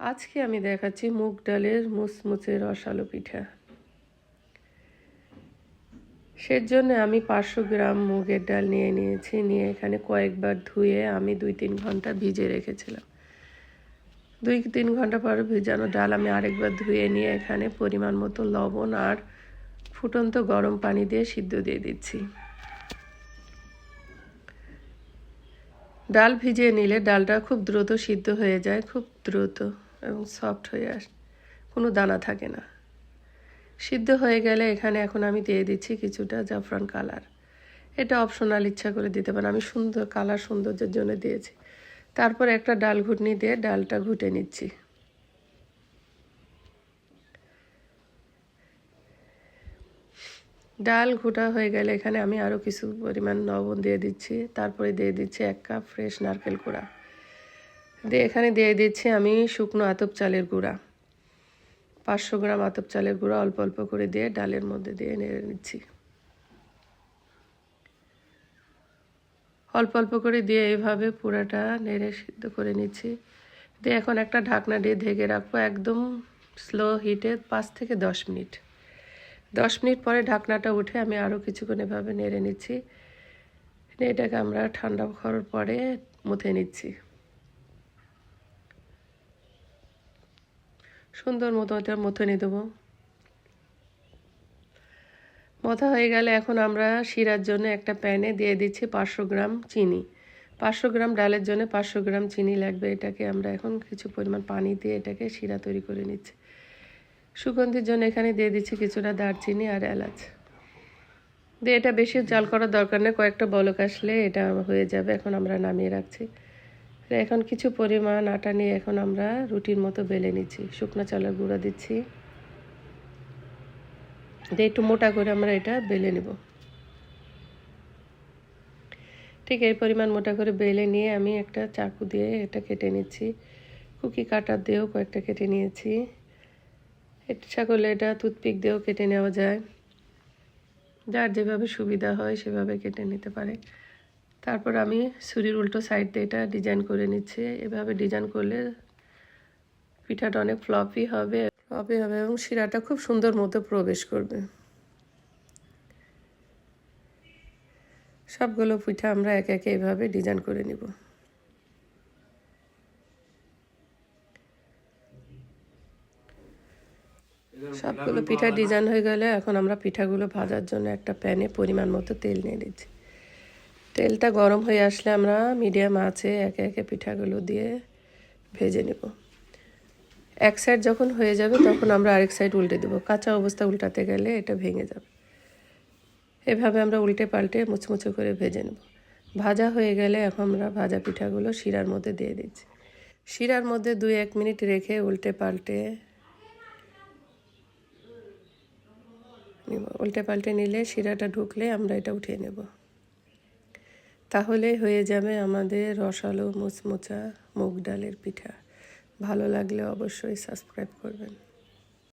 আজকে আমি দেখাচ্ছি মুগ ডালের মুচমুচে রসালো পিঠা। সের জন্য আমি পাঁচশো গ্রাম মুগের ডাল নিয়ে নিয়েছি, নিয়ে এখানে কয়েকবার ধুয়ে আমি দুই তিন ঘণ্টা ভিজে রেখেছিলাম। দুই তিন ঘণ্টা পর ভিজানো ডাল আমি আরেকবার ধুয়ে নিয়ে এখানে পরিমাণ মতো লবণ আর ফুটন্ত গরম পানি দিয়ে সিদ্ধ দিয়ে দিচ্ছি। ডাল ভিজিয়ে নিলে ডালটা খুব দ্রুত সিদ্ধ হয়ে যায়, খুব দ্রুত। এবং সফট হয়ে আসে, কোনো দানা থাকে না। সিদ্ধ হয়ে গেলে এখানে এখন আমি দিয়ে দিচ্ছি কিছুটা জাফরান কালার এটা অপশনাল ইচ্ছা করে দিতে পারেন, আমি সুন্দর কালার সৌন্দর্যের জন্য দিয়েছি। তারপর একটা ডাল ঘুটনি দিয়ে ডালটা ঘুটে নিচ্ছি। ডাল ঘুটা হয়ে গেলে এখানে আমি আরও কিছু পরিমাণ লবণ দিয়ে দিচ্ছি, তারপরে দিয়ে দিচ্ছি এক কাপ ফ্রেশ নারকেল গুঁড়া দিয়ে এখানে দিয়ে দিচ্ছি আমি শুকনো আতপ চালের গুঁড়া। পাঁচশো গ্রাম আতপ চালের গুঁড়া অল্প অল্প করে দিয়ে ডালের মধ্যে দিয়ে নেড়ে নিচ্ছি। অল্প অল্প করে দিয়ে এইভাবে পুরাটা নেড়ে সিদ্ধ করে নিচ্ছি। দিয়ে এখন একটা ঢাকনা দিয়ে ঢেকে রাখব একদম স্লো হিটে পাঁচ থেকে দশ মিনিট। দশ মিনিট পরে ঢাকনাটা উঠে আমি আরও কিছুক্ষণ এভাবে নেড়ে নিচ্ছি। এটাকে আমরা ঠান্ডা করার পরে মুথে নিচ্ছি। সুন্দর মতো এটা মুথে নিয়ে দেবো। মথা হয়ে গেলে এখন আমরা শিরার জন্য একটা প্যানে দিয়ে দিচ্ছি পাঁচশো গ্রাম চিনি। পাঁচশো গ্রাম ডালের জন্য পাঁচশো গ্রাম চিনি লাগবে। এটাকে আমরা এখন কিছু পরিমাণ পানি দিয়ে এটাকে শিরা তৈরি করে নিচ্ছি। সুগন্ধির জন্য এখানে দিয়ে দিচ্ছি কিছুটা দারচিনি আর এলাচ। দিয়ে এটা বেশি জাল করার দরকার নেই, কয়েকটা বলক আসলে এটা হয়ে যাবে। এখন আমরা নামিয়ে রাখছি। এখন কিছু পরিমাণ আটা নিয়ে এখন আমরা রুটির মতো বেলে নিচ্ছি। শুকনো চালের গুঁড়া দিচ্ছি। দিয়ে একটু মোটা করে আমরা এটা বেলে নেব। ঠিক এই পরিমাণ মোটা করে বেলে নিয়ে আমি একটা চাকু দিয়ে এটা কেটে নিচ্ছি। কুকি কাটার দিয়েও কয়েকটা কেটে নিয়েছি। ইচ্ছা করলে এটা টুথপিক দিয়েও কেটে নেওয়া যায়। যার যেভাবে সুবিধা হয় সেভাবে কেটে নিতে পারে। তারপর আমি ছুরির উল্টো সাইড দিয়ে এটা ডিজাইন করে নিচ্ছি। এভাবে ডিজাইন করলে পিঠাটা অনেক ফ্লপি হবে। ফ্লপি হবে এবং শিরাটা খুব সুন্দর মতো প্রবেশ করবে। সবগুলো পিঠা আমরা একে একে এভাবে ডিজাইন করে নিব। সবগুলো পিঠা ডিজাইন হয়ে গেলে এখন আমরা পিঠাগুলো ভাজার জন্য একটা প্যানে পরিমাণ মতো তেল নিয়ে দিচ্ছি তেলটা গরম হয়ে আসলে আমরা মিডিয়াম আছে একে একে পিঠাগুলো দিয়ে ভেজে নেব। এক সাইড যখন হয়ে যাবে তখন আমরা আরেক সাইড উল্টে দেবো। কাঁচা অবস্থা উল্টাতে গেলে এটা ভেঙে যাবে। এভাবে আমরা উল্টে পাল্টে মুচমুচে করে ভেজে নেব। ভাজা হয়ে গেলে এখন আমরা ভাজা পিঠাগুলো শিরার মধ্যে দিয়ে দিচ্ছি। শিরার মধ্যে দুই এক মিনিট রেখে উল্টে পাল্টে উল্টে পাল্টে নিলে শিরাটা ঢুকলে আমরা এটা উঠিয়ে নেব। তাহলে হয়ে যাবে আমাদের রসালো মুচমুচা মুগ ডালের পিঠা। ভালো লাগলে অবশ্যই সাবস্ক্রাইব করবেন।